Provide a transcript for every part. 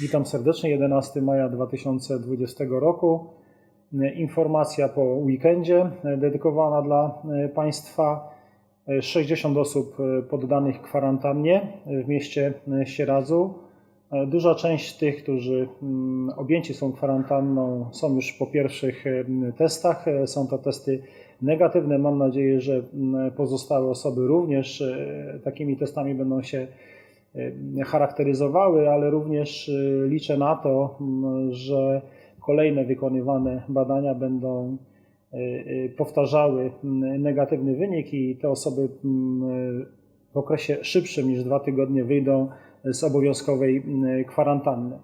Witam serdecznie. 11 maja 2020 roku. Informacja po weekendzie dedykowana dla Państwa. 60 osób poddanych kwarantannie w mieście Sieradzu. Duża część tych, którzy mm, objęci są kwarantanną, są już po pierwszych testach. Są to testy negatywne. Mam nadzieję, że mm, pozostałe osoby również e, takimi testami będą się e, charakteryzowały, ale również e, liczę na to, że kolejne wykonywane badania będą powtarzały negatywny wynik i te osoby w okresie szybszym niż dwa tygodnie wyjdą z obowiązkowej kwarantanny.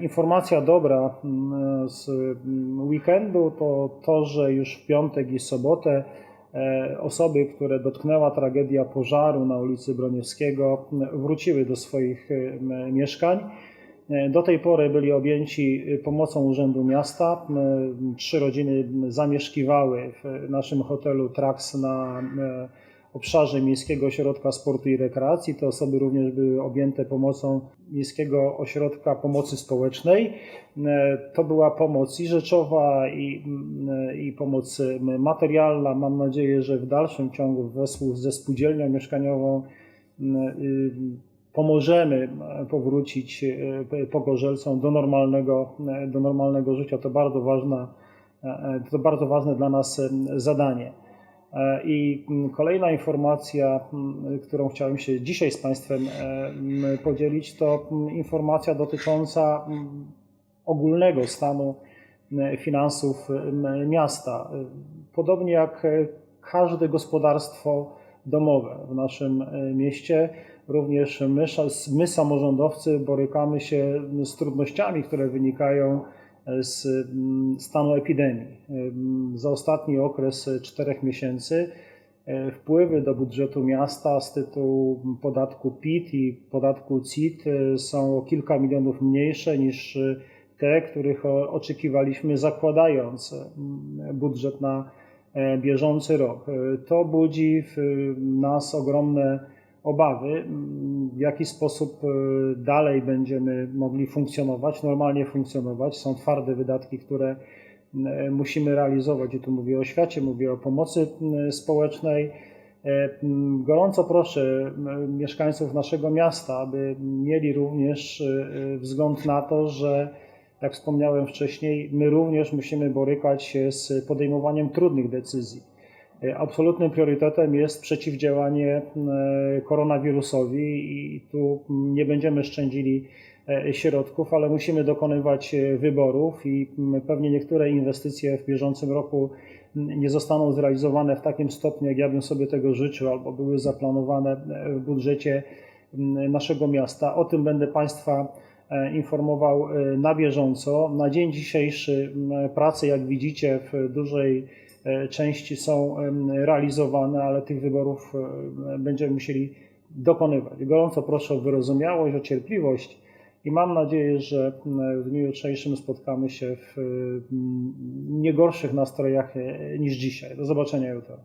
Informacja dobra z weekendu to to, że już w piątek i sobotę osoby, które dotknęła tragedia pożaru na ulicy Broniewskiego, wróciły do swoich mieszkań. Do tej pory byli objęci pomocą Urzędu Miasta. Trzy rodziny zamieszkiwały w naszym hotelu Trax na obszarze Miejskiego Ośrodka Sportu i Rekreacji. Te osoby również były objęte pomocą Miejskiego Ośrodka Pomocy Społecznej. To była pomoc i rzeczowa, i, i pomoc materialna. Mam nadzieję, że w dalszym ciągu wespół ze spółdzielnią mieszkaniową pomożemy powrócić pogorzelcom do normalnego, do normalnego życia. To bardzo ważna, to bardzo ważne dla nas zadanie. I kolejna informacja, którą chciałem się dzisiaj z Państwem podzielić, to informacja dotycząca ogólnego stanu finansów miasta. Podobnie jak każde gospodarstwo domowe w naszym mieście, również my, my samorządowcy borykamy się z trudnościami, które wynikają z stanu epidemii. Za ostatni okres czterech miesięcy wpływy do budżetu miasta z tytułu podatku PIT i podatku CIT są o kilka milionów mniejsze niż te, których oczekiwaliśmy zakładając budżet na bieżący rok. To budzi w nas ogromne obawy, w jaki sposób dalej będziemy mogli funkcjonować, normalnie funkcjonować. Są twarde wydatki, które musimy realizować. I tu mówię o świecie, mówię o pomocy społecznej. Gorąco proszę mieszkańców naszego miasta, aby mieli również wzgląd na to, że jak wspomniałem wcześniej, my również musimy borykać się z podejmowaniem trudnych decyzji. Absolutnym priorytetem jest przeciwdziałanie koronawirusowi i tu nie będziemy szczędzili środków, ale musimy dokonywać wyborów i pewnie niektóre inwestycje w bieżącym roku nie zostaną zrealizowane w takim stopniu, jak ja bym sobie tego życzył, albo były zaplanowane w budżecie naszego miasta. O tym będę Państwa informował na bieżąco. Na dzień dzisiejszy prace, jak widzicie, w dużej części są realizowane, ale tych wyborów będziemy musieli dokonywać. Gorąco proszę o wyrozumiałość, o cierpliwość i mam nadzieję, że w dniu jutrzejszym spotkamy się w nie gorszych nastrojach niż dzisiaj. Do zobaczenia jutro.